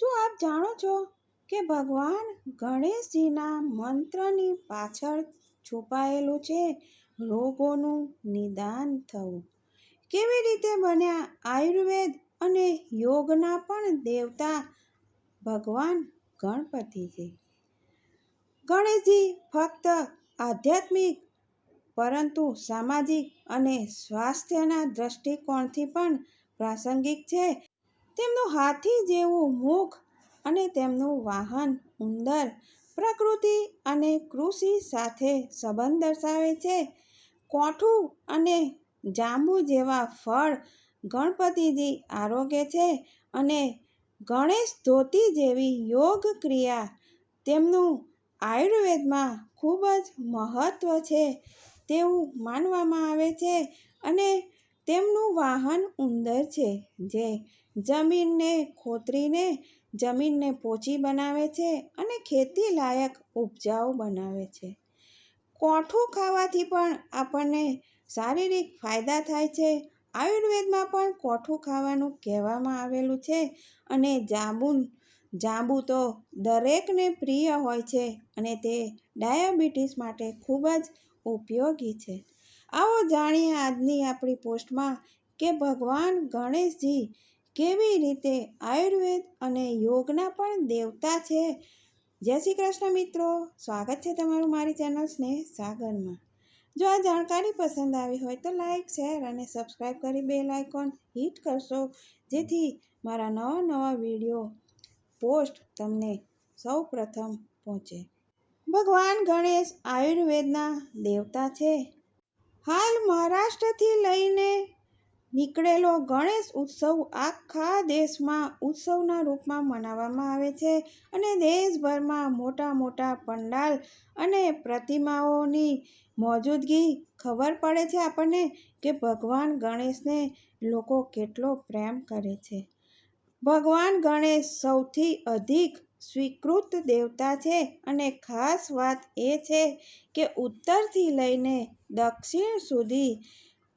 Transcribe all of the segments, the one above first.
શું આપ જાણો છો કે ભગવાન ગણેશજીના મંત્રની પાછળ છુપાયેલું છે રોગોનું નિદાન થવું. કેવી રીતે બન્યા આયુર્વેદ અને યોગના પણ દેવતા ભગવાન ગણપતિજી ગણેશજી ફક્ત આધ્યાત્મિક, પરંતુ સામાજિક અને સ્વાસ્થ્યના દૃષ્ટિકોણથી પણ પ્રાસંગિક છે. તેમનું હાથી જેવું મુખ અને તેમનું વાહન ઉંદર પ્રકૃતિ અને કૃષિ સાથે સંબંધ દર્શાવે છે. કોઠું અને જાંબુ જેવા ફળ ગણપતિજી આરોગ્ય છે અને ગણેશ ધોતી જેવી યોગ ક્રિયા તેમનું આયુર્વેદમાં ખૂબ જ મહત્ત્વ છે તેવું માનવામાં આવે છે અને તેમનું વાહન ઉંદર છે જે જમીનને ખોતરીને જમીનને પોચી બનાવે છે અને ખેતી લાયક ઉપજાઉ બનાવે છે. કોઠું ખાવાથી પણ આપણને શારીરિક ફાયદા થાય છે. આયુર્વેદમાં પણ કોઠું ખાવાનું કહેવામાં આવેલું છે અને જાંબુ જાંબુ તો દરેકને પ્રિય હોય છે અને તે ડાયાબિટીસ માટે ખૂબ જ ઉપયોગી છે. આવો જાણીએ આજની આપણી પોસ્ટમાં કે ભગવાન ગણેશજી કેવી રીતે આયુર્વેદ અને યોગના પણ દેવતા છે? જય શ્રી કૃષ્ણ મિત્રો. સ્વાગત છે તમારું મારી ચેનલ સ્નેહ સાગરમાં. જો આ જાણકારી પસંદ આવી હોય તો લાઇક શેર અને સબસ્ક્રાઈબ કરી બેલ આઇકોન હિટ કરશો. જેથી મારા નવા નવા વીડિયો પોસ્ટ તમને સૌ પ્રથમ પહોંચે. ભગવાન ગણેશ આયુર્વેદના દેવતા છે. હાલ મહારાષ્ટ્રથી લઈને નીકળેલો ગણેશ ઉત્સવ આખા દેશમાં ઉત્સવના રૂપમાં મનાવવામાં આવે છે અને દેશભરમાં મોટા મોટા પંડાલ અને પ્રતિમાઓની મોજૂદગી ખબર પડે છે આપણને કે ભગવાન ગણેશને લોકો કેટલો પ્રેમ કરે છે. ભગવાન ગણેશ સૌથી અધિક સ્વીકૃત દેવતા છે અને ખાસ વાત એ છે કે ઉત્તરથી લઈને દક્ષિણ સુધી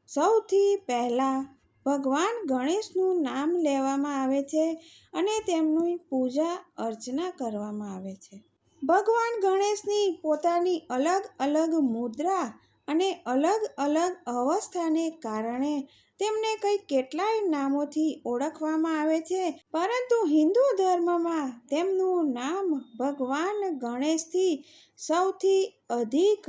સૌથી પહેલાં ભગવાન ગણેશનું નામ લેવામાં આવે છે અને તેમની પૂજા અર્ચના કરવામાં આવે છે. ભગવાન ગણેશની પોતાની અલગ અલગ મુદ્રા અને અલગ અલગ અવસ્થાને કારણે તેમને કંઈ કેટલાય નામોથી ઓળખવામાં આવે છે, પરંતુ હિન્દુ ધર્મમાં તેમનું નામ ભગવાન ગણેશથી સૌથી અધિક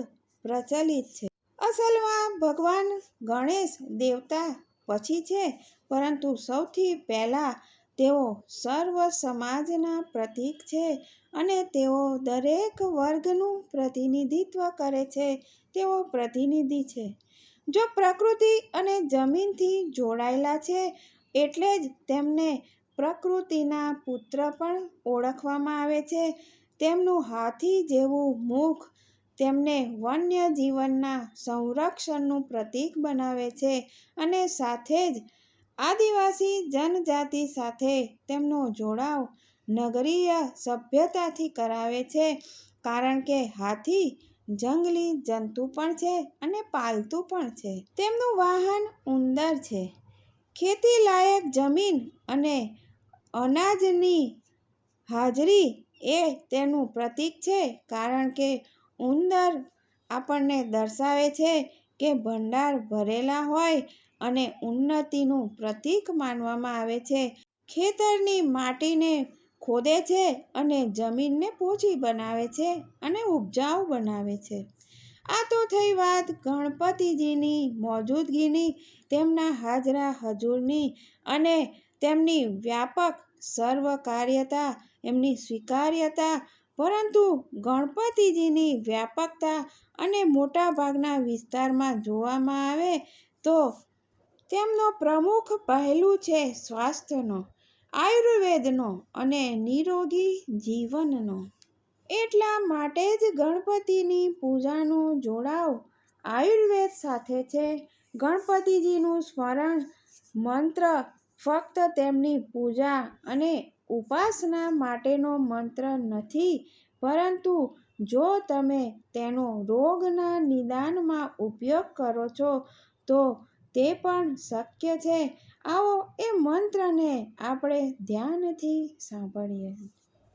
પ્રચલિત છે. અસલમાં ભગવાન ગણેશ દેવતા પછી છે, પરંતુ સૌથી પહેલાં તેઓ સર્વ સમાજના પ્રતીક છે અને તેઓ દરેક વર્ગનું પ્રતિનિધિત્વ કરે છે, તેઓ પ્રતિનિધિ છે. જો પ્રકૃતિ અને જમીનથી જોડાયેલા છે, એટલે જ તેમને પ્રકૃતિના પુત્ર પણ ઓળખવામાં આવે છે. તેમનું હાથી જેવું મુખ તેમને વન્ય જીવનના સંરક્ષણનું પ્રતીક બનાવે છે અને સાથે જ આદિવાસી જનજાતિ સાથે તેમનો જોડાવ નગરીય સભ્યતાથી કરાવે છે. કારણ કે હાથી, જંગલી જંતુ પણ છે અને પાલતુ પણ છે. તેમનું વાહન ઉંદર છે. ખેતી લાયક જમીન અને અનાજની હાજરી એ તેનું પ્રતીક છે. કારણ કે ઉંદર આપણને દર્શાવે છે કે ભંડાર ભરેલા હોય અને ઉન્નતિનું પ્રતીક માનવામાં આવે છે. ખેતરની માટીને ખોદે છે અને જમીનને પોચી બનાવે છે અને ઉપજાઉ બનાવે છે. આ તો થઈ વાત ગણપતિજીની મોજૂદગીની, તેમના હાજરા હજુરની અને તેમની વ્યાપક સર્વકાર્યતા, એમની સ્વીકાર્યતા પરંતુ ગણપતિજીની વ્યાપકતા અને મોટાભાગના વિસ્તારમાં જોવામાં આવે તો તેમનો પ્રમુખ પહેલું છે સ્વાસ્થ્યનો, આયુર્વેદનો અને નિરોગી જીવનનો. એટલા માટે જ ગણપતિની પૂજાનો જોડાવ આયુર્વેદ સાથે છે. ગણપતિજીનું સ્મરણ મંત્ર ફક્ત તેમની પૂજા અને ઉપાસના માટેનો મંત્ર નથી, પરંતુ જો તમે તેનો રોગના નિદાનમાં ઉપયોગ કરો છો, તો તે પણ શક્ય છે. આવો એ મંત્રને આપણે ધ્યાનથી સાંભળીએ.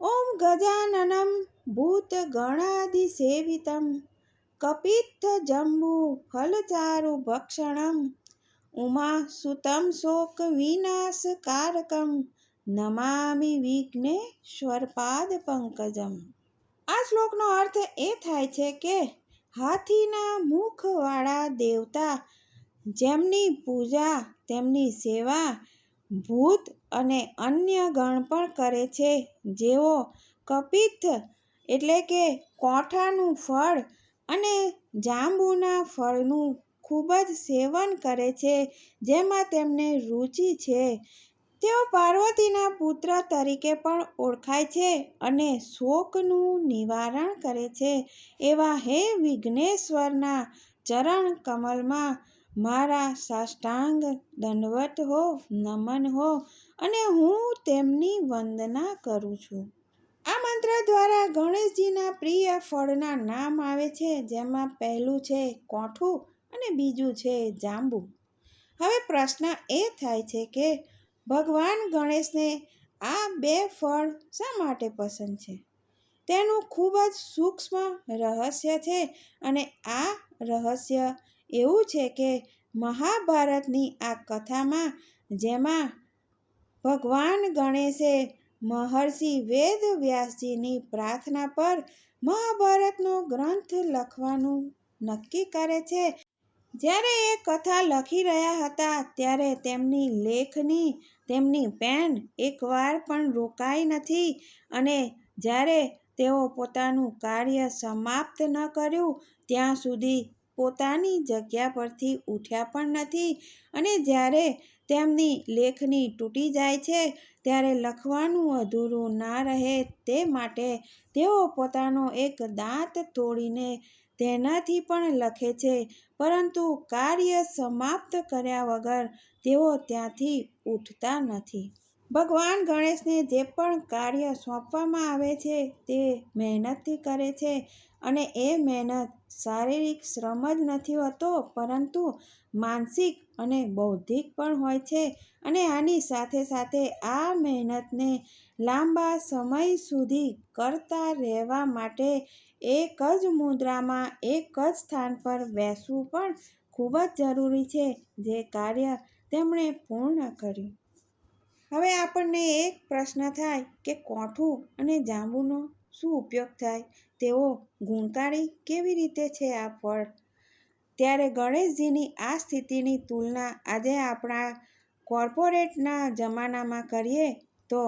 ઓમ ગજાનનમ ભૂત ગણાદિસેવિતમ કપિત્થ જંબુ ફલચારુ ભક્ષણમ ઉમા સુતમ શોક વિનાશકારકમ નમામિ વિઘ્નેશ્વર પાદ પંકજમ. આ શ્લોકનો અર્થ એ થાય છે કે હાથીના મુખવાળા દેવતા જેમની પૂજા, તેમની સેવા ભૂત અને અન્ય ગણ પણ કરે છે. જેઓ કપિથ એટલે કે કોઠાનું ફળ અને જાંબુના ફળનું ખૂબ જ સેવન કરે છે, જેમાં તેમને રુચિ છે. તેઓ પાર્વતીના પુત્ર તરીકે પણ ઓળખાય છે અને શોકનું નિવારણ કરે છે. એવા હે વિઘ્નેશ્વરના ચરણ કમલમાં, મારા સાષ્ટાંગ દંડવત હો, નમન હો, અને હું તેમની વંદના કરું છું. આ મંત્ર દ્વારા ગણેશજીના પ્રિય ફળના નામ આવે છે, જેમાં પહેલું છે કોઠું અને બીજું છે જાંબુ. હવે પ્રશ્ન એ થાય છે કે ભગવાન ગણેશને આ બે ફળ શા માટે પસંદ છે? તેનું ખૂબ જ સૂક્ષ્મ રહસ્ય છે અને આ રહસ્ય એવું છે કે મહાભારતની આ કથામાં જેમાં ભગવાન ગણેશે મહર્ષિ વેદ વ્યાસજીની પ્રાર્થના પર મહાભારતનો ગ્રંથ લખવાનું નક્કી કરે છે જ્યારે એ કથા લખી રહ્યા હતા ત્યારે તેમની લેખની, તેમની પેન એકવાર પણ રોકાઈ નથી અને જ્યારે તેઓ પોતાનું કાર્ય સમાપ્ત ન કર્યું, ત્યાં સુધી પોતાની જગ્યા પરથી ઉઠ્યા પણ નથી અને જ્યારે તેમની લેખની તૂટી જાય છે ત્યારે લખવાનું અધૂરું ના રહે તે માટે તેઓ પોતાનો એક દાંત તોડીને તેનાથી પણ લખે છે. પરંતુ કાર્ય સમાપ્ત કર્યા વગર તેઓ ત્યાંથી ઉઠતા નથી. ભગવાન ગણેશને જે પણ કાર્ય સોંપવામાં આવે છે તે મહેનતથી કરે છે. અને એ મહેનત શારીરિક શ્રમ જ નથી હોતો, પરંતુ માનસિક અને બૌદ્ધિક પણ હોય છે. અને આની સાથે સાથે આ મહેનતને લાંબા સમય સુધી કરતા રહેવા માટે એક જ મુદ્રામાં એક જ સ્થાન પર બેસવું પણ ખૂબ જ જરૂરી છે, જે કાર્ય તેમણે પૂર્ણ કર્યું. હવે આપણને એક પ્રશ્ન થાય કે કોઠું અને જાંબુનો શું ઉપયોગ થાય? તેઓ ગુણકારી કેવી રીતે છે આ ફળ? ત્યારે ગણેશજીની આ સ્થિતિની તુલના આજે આપણા કોર્પોરેટના જમાનામાં કરીએ તો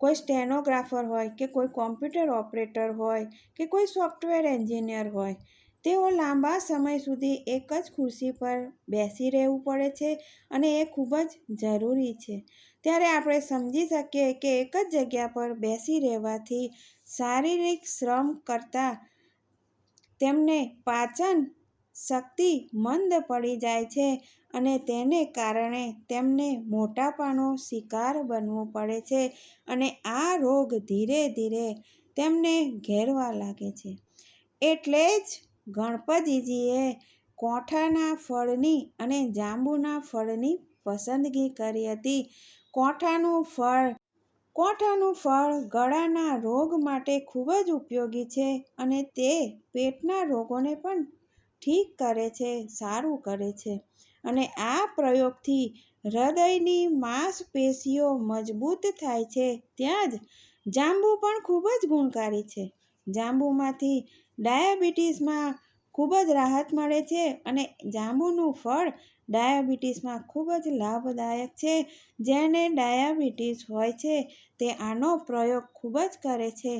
કોઈ સ્ટેનોગ્રાફર હોય કે કોઈ કોમ્પ્યુટર ઓપરેટર હોય કે કોઈ સોફ્ટવેર એન્જિનિયર હોય તેઓ લાંબા સમય સુધી એક જ ખુરશી પર બેસી રહેવું પડે છે અને એ ખૂબ જ જરૂરી છે. ત્યારે આપણે સમજી શકીએ કે એક જ જગ્યા પર બેસી રહેવાથી શારીરિક શ્રમ કરતાં તેમને પાચન શક્તિ મંદ પડી જાય છે અને તેને કારણે તેમને મોટાપાનો શિકાર બનવું પડે છે અને આ રોગ ધીરે ધીરે તેમને ઘેરવા લાગે છે. એટલે જ ગણપતિજીએ કોઠાના ફળની અને જાંબુના ફળની પસંદગી કરી હતી. કોઠાનું ફળ કોઠાનું ફળ ગળાના રોગ માટે ખૂબ જ ઉપયોગી છે અને તે પેટના રોગોને પણ ઠીક કરે છે, સારું કરે છે. અને આ પ્રયોગથી હૃદયની માંસપેશીઓ મજબૂત થાય છે. ત્યાં જ જાંબુ પણ ખૂબ જ ગુણકારી છે. જાંબુમાંથી ડાયાબિટીસમાં ખૂબ જ રાહત મળે છે અને જાંબુનું ફળ ડાયાબિટીસમાં ખૂબ જ લાભદાયક છે. જેને ડાયાબિટીસ હોય છે, તે આનો પ્રયોગ ખૂબ જ કરે છે.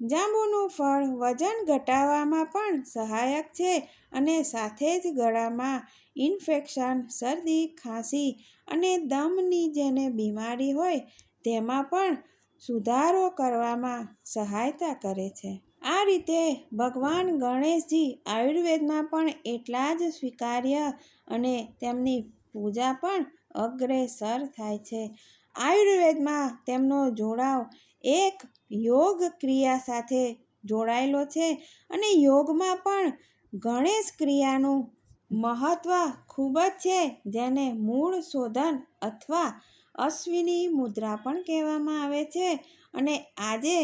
જાંબુનું ફળ વજન ઘટાડવામાં પણ સહાયક છે અને સાથે જ ગળામાં ઇન્ફેક્શન, શરદી, ખાંસી અને દમની જેને બીમારી હોય, તેમાં પણ સુધારો કરવામાં સહાયતા કરે છે. આ રીતે ભગવાન ગણેશજી આયુર્વેદમાં પણ એટલા જ સ્વીકાર્ય અને તેમની પૂજા પણ અગ્રેસર થાય છે. આયુર્વેદમાં તેમનો જોડાવ એક યોગ ક્રિયા સાથે જોડાયેલો છે અને યોગમાં પણ ગણેશ ક્રિયાનું મહત્ત્વ ખૂબ જ છે જેને મૂળ શોધન અથવા અશ્વિની મુદ્રા પણ કહેવામાં આવે છે અને આજે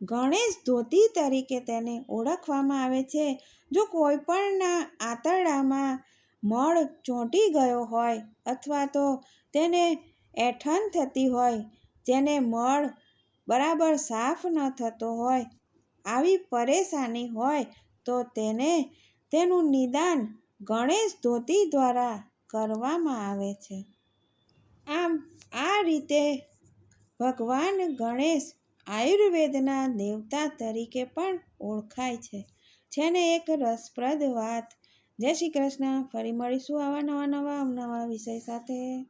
ગણેશ ધોતી તરીકે તેને ઓળખવામાં આવે છે. જો કોઈ પણના આંતરડામાં મળ ચોંટી ગયો હોય અથવા તો તેને એઠન થતી હોય, જેને મળ બરાબર સાફ ન થતો હોય, આવી પરેશાની હોય, તો તેને તેનું નિદાન ગણેશ ધોતી દ્વારા કરવામાં આવે છે. આમ આ રીતે ભગવાન ગણેશ આયુર્વેદના દેવતા તરીકે પણ ઓળખાય છે. જેને એક રસપ્રદ વાત. જય શ્રી કૃષ્ણ. ફરી મળીશું આવા નવા નવા નવા વિષય સાથે.